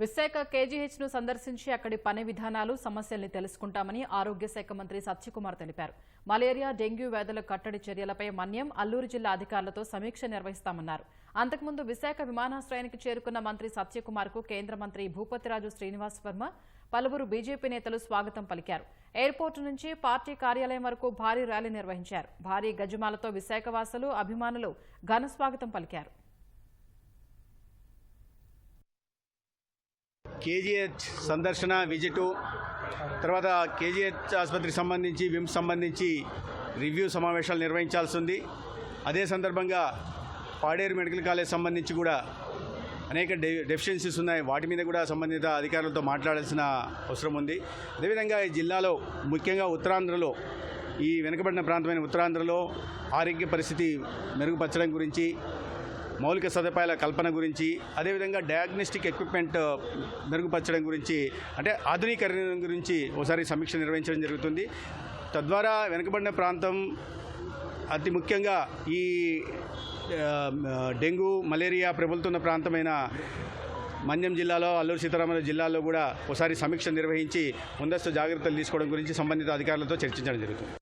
విశాఖ కేజీహెచ్ను సందర్శించి అక్కడి పని విధానాలు సమస్యల్ని తెలుసుకుంటామని ఆరోగ్య శాఖ మంత్రి సత్యకుమార్ తెలిపారు. మలేరియా డెంగ్యూ వ్యాధుల కట్టడి చర్యలపై మన్యం అల్లూరు జిల్లా అధికారులతో సమీక్ష నిర్వహిస్తామన్నారు. అంతకుముందు విశాఖ విమానాశ్రయానికి చేరుకున్న మంత్రి సత్యకుమార్కు కేంద్ర మంత్రి భూపతిరాజు శ్రీనివాస్ వర్మ పలువురు బీజేపీ నేతలు స్వాగతం పలికారు. ఎయిర్పోర్టు నుంచి పార్టీ కార్యాలయం వరకు భారీ ర్యాలీ నిర్వహించారు. భారీ గజమాలతో విశాఖవాసులు అభిమానులు ఘన స్వాగతం పలికారు. కేజీహెచ్ సందర్శన విజిటు తర్వాత కేజీహెచ్ ఆసుపత్రికి సంబంధించి విమ్స్ సంబంధించి రివ్యూ సమావేశాలు నిర్వహించాల్సి ఉంది. అదే సందర్భంగా పాడేరు మెడికల్ కాలేజ్ సంబంధించి కూడా అనేక డె డెఫిషియన్సీస్ ఉన్నాయి. వాటి మీద కూడా సంబంధిత అధికారులతో మాట్లాడాల్సిన అవసరం ఉంది. అదేవిధంగా ఈ జిల్లాలో ముఖ్యంగా ఉత్తరాంధ్రలో ఈ వెనుకబడిన ప్రాంతమైన ఉత్తరాంధ్రలో ఆరోగ్య పరిస్థితి మెరుగుపరచడం గురించి మౌలిక సదుపాయాల కల్పన గురించి అదేవిధంగా డయాగ్నోస్టిక్ ఎక్విప్మెంట్ uh, మెరుగుపరచడం గురించి అంటే ఆధునీకరణ గురించి ఒకసారి సమీక్ష నిర్వహించడం జరుగుతుంది. తద్వారా వెనుకబడిన ప్రాంతం అతి ముఖ్యంగా ఈ uh, uh, డెంగ్యూ మలేరియా ప్రబలుతున్న ప్రాంతమైన మన్యం జిల్లాలో అల్లూరు సీతారామరాజు జిల్లాలో కూడా ఒకసారి సమీక్ష నిర్వహించి ముందస్తు జాగ్రత్తలు తీసుకోవడం గురించి సంబంధిత అధికారులతో చర్చించడం జరుగుతుంది.